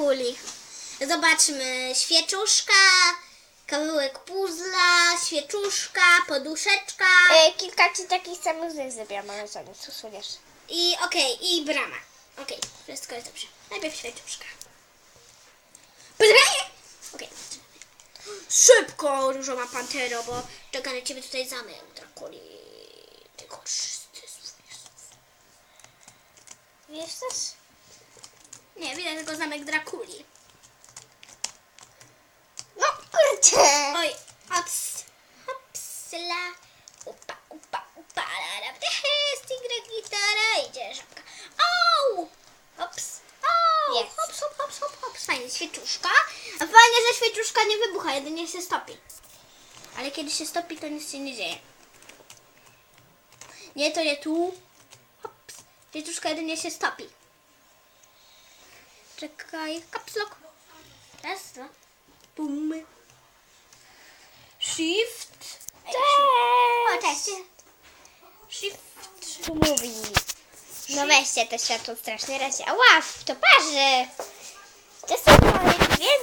Kuli. Zobaczmy. Świeczuszka, kawałek puzla, świeczuszka, poduszeczka E, kilka ci takich samych znych zrobiłam, ale nic usuniesz. i okej, i brama. Okej, wszystko jest dobrze. Najpierw świeczuszka. Poczekaj! Okej. Szybko, różowa pantero, bo czeka na ciebie tutaj zamek Drakuli. Tylko wszyscy Wiesz też? Nie, widać tylko zamek Drakuli. No kurczę! Oj, hops, hopsla, upa, upa, upa, la, la, jest tigre, gitara, idzie żabka. Au! Hops, au! Jest. Hops, hop, hops, hop, hops. Fajnie, świeczuszka. A fajnie, że świeczuszka nie wybucha, jedynie się stopi. Ale kiedy się stopi, to nic się nie dzieje. Nie, to nie tu. Hops. Świeczuszka jedynie się stopi. Czekaj, kapslok. Raz, dwa. Bum. Shift. O, Cześć! cześć. Shift. Tu mówi. No weźcie to światło strasznie razie. Ała, to parzy! To są moje